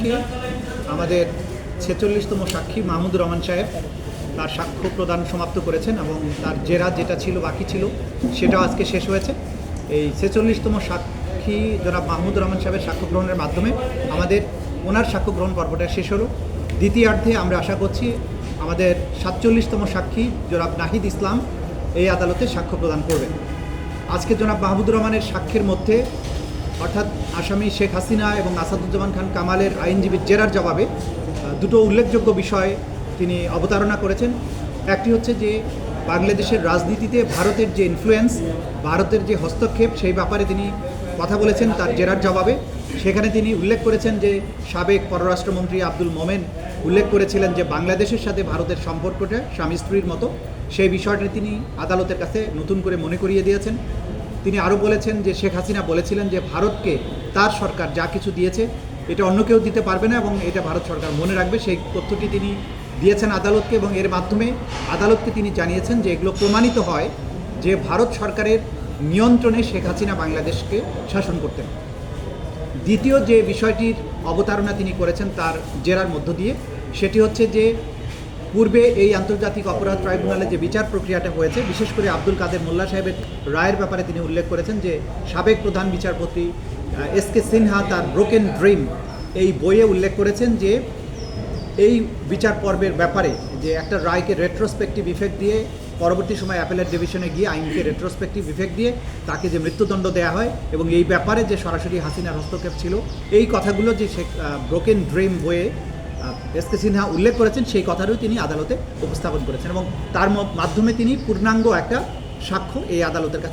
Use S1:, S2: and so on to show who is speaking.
S1: আজকে আমাদের ছেচল্লিশতম সাক্ষী মাহমুদ রহমান সাহেব। তার সাক্ষ্য প্রদান সমাপ্ত করেছেন এবং তার জেরা যেটা ছিল বাকি ছিল, সেটাও আজকে শেষ হয়েছে। এই ছেচল্লিশতম সাক্ষী জনাব মাহমুদ রহমান সাহেবের সাক্ষ্য গ্রহণের মাধ্যমে আমাদের ওনার সাক্ষ্য গ্রহণ পর্বটা শেষ হলো। দ্বিতীয়ার্ধে আমরা আশা করছি আমাদের সাতচল্লিশতম সাক্ষী জনাব নাহিদ ইসলাম এই আদালতে সাক্ষ্য প্রদান করবেন। আজকে জনাব মাহমুদুর রহমানের সাক্ষ্যের মধ্যে অর্থাৎ আসামি শেখ হাসিনা এবং আসাদুজ্জামান খান কামালের আইনজীবীর জেরার জবাবে দুটো উল্লেখযোগ্য বিষয় তিনি অবতারণা করেছেন। একটি হচ্ছে যে, বাংলাদেশের রাজনীতিতে ভারতের যে ইনফ্লুয়েন্স ভারতের যে হস্তক্ষেপ, সেই ব্যাপারে তিনি কথা বলেছেন তার জেরার জবাবে। সেখানে তিনি উল্লেখ করেছেন যে, সাবেক পররাষ্ট্রমন্ত্রী আব্দুল মোমেন উল্লেখ করেছিলেন যে, বাংলাদেশের সাথে ভারতের সম্পর্কটা স্বামী স্ত্রীর মতো। সেই বিষয়টি তিনি আদালতের কাছে নতুন করে মনে করিয়ে দিয়েছেন। তিনি আরও বলেছেন যে শেখ হাসিনা বলেছিলেন যে ভারতকে তার সরকার যা কিছু দিয়েছে, এটা অন্য কেউ দিতে পারবে না এবং এটা ভারত সরকার মনে রাখবে। সেই তথ্যটি তিনি দিয়েছেন আদালতকে এবং এর মাধ্যমে আদালতকে তিনি জানিয়েছেন যে এগুলো প্রমাণিত হয় যে ভারত সরকারের নিয়ন্ত্রণে শেখ হাসিনা বাংলাদেশকে শাসন করতেন। দ্বিতীয় যে বিষয়টির অবতারণা তিনি করেছেন তার জেরার মধ্য দিয়ে, সেটি হচ্ছে যে পূর্বে এই আন্তর্জাতিক অপরাধ ট্রাইব্যুনালে যে বিচার প্রক্রিয়াটা হয়েছে, বিশেষ করে আব্দুল কাদের মোল্লা সাহেবের রায়ের ব্যাপারে তিনি উল্লেখ করেছেন যে সাবেক প্রধান বিচারপতি এস কে সিনহা তার ব্রোকেন ড্রিম এই বইয়ে উল্লেখ করেছেন যে এই বিচার পর্বের ব্যাপারে যে একটা রায়কে রেট্রোস্পেক্টিভ ইফেক্ট দিয়ে, পরবর্তী সময় অ্যাপেলের ডিভিশনে গিয়ে আইনকে রেট্রোস্পেক্টিভ ইফেক্ট দিয়ে তাকে যে মৃত্যুদণ্ড দেওয়া হয় এবং এই ব্যাপারে যে সরাসরি হাসিনার হস্তক্ষেপ ছিল, এই কথাগুলো যে সে ব্রোকেন ড্রিম বইয়ে এস কে সিনহা উল্লেখ করেছেন, সেই কথাটাও তিনি আদালতে উপস্থাপন করেছেন এবং তার মাধ্যমে তিনি পূর্ণাঙ্গ একটা সাক্ষ্য এই আদালতের কাছে